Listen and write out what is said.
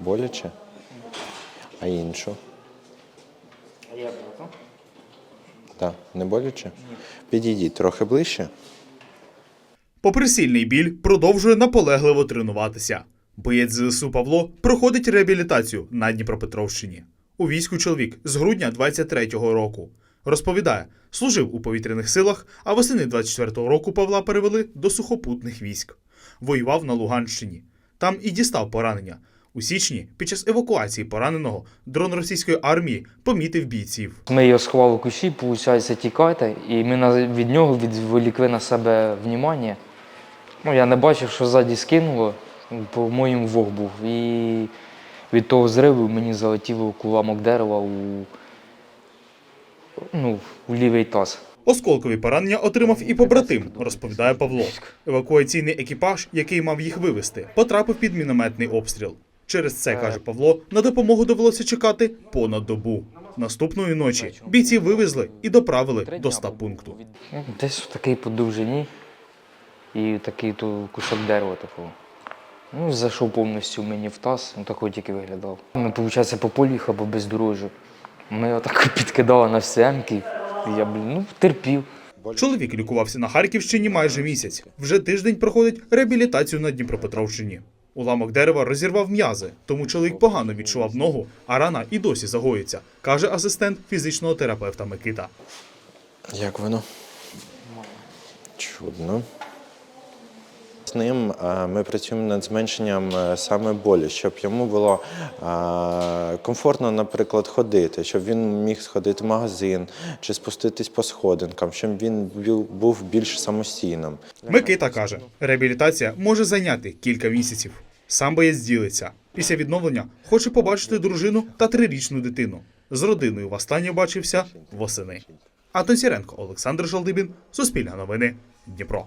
Боляче? А іншу? А Я брату. Так, не боляче? Підійдіть трохи ближче. Попри сильний біль, продовжує наполегливо тренуватися. Боєць ЗСУ Павло проходить реабілітацію на Дніпропетровщині. У війську чоловік з грудня 23-го року. Розповідає, служив у повітряних силах, а восени 24-го року Павла перевели до сухопутних військ. Воював на Луганщині. Там і дістав поранення. У січні, під час евакуації пораненого, дрон російської армії помітив бійців. Ми його сховали в кущі, виходить, тікати, і ми від нього відволікли на себе внимання. Ну, я не бачив, що ззаді скинуло, по-моєму, вог був. І від того зриву мені залетіло куламок дерева у, ну, у лівий таз. Осколкові поранення отримав і побратим, розповідає Павло. Евакуаційний екіпаж, який мав їх вивезти, потрапив під мінометний обстріл. Через це, каже Павло, на допомогу довелося чекати понад добу. Наступної ночі бійці вивезли і доправили до стаб-пункту. Ну, Десь в такий по довжині і такий то кусок дерева такого. Ну, зайшов повністю мені в таз, ну такий тільки виглядав. Ми, виходить, по полю їхав по бездорожжю. Ми отак підкидали на всемки. І я, блін, ну, терпів. Чоловік лікувався на Харківщині майже місяць. Вже тиждень проходить реабілітацію на Дніпропетровщині. Уламок дерева розірвав м'язи, тому чоловік погано відчував ногу, а рана і досі загоїться, каже асистент фізичного терапевта Микита. Як воно? Чудно. З ним ми працюємо над зменшенням е, саме болі, щоб йому було комфортно, наприклад, ходити, щоб він міг сходити в магазин чи спуститись по сходинкам, щоб він був більш самостійним. Микита каже, реабілітація може зайняти кілька місяців. Сам боєць ділиться. Після відновлення хоче побачити дружину та трирічну дитину. З родиною востаннє бачився восени. Антон Сіренко, Олександр Жалдибін, Суспільне новини, Дніпро.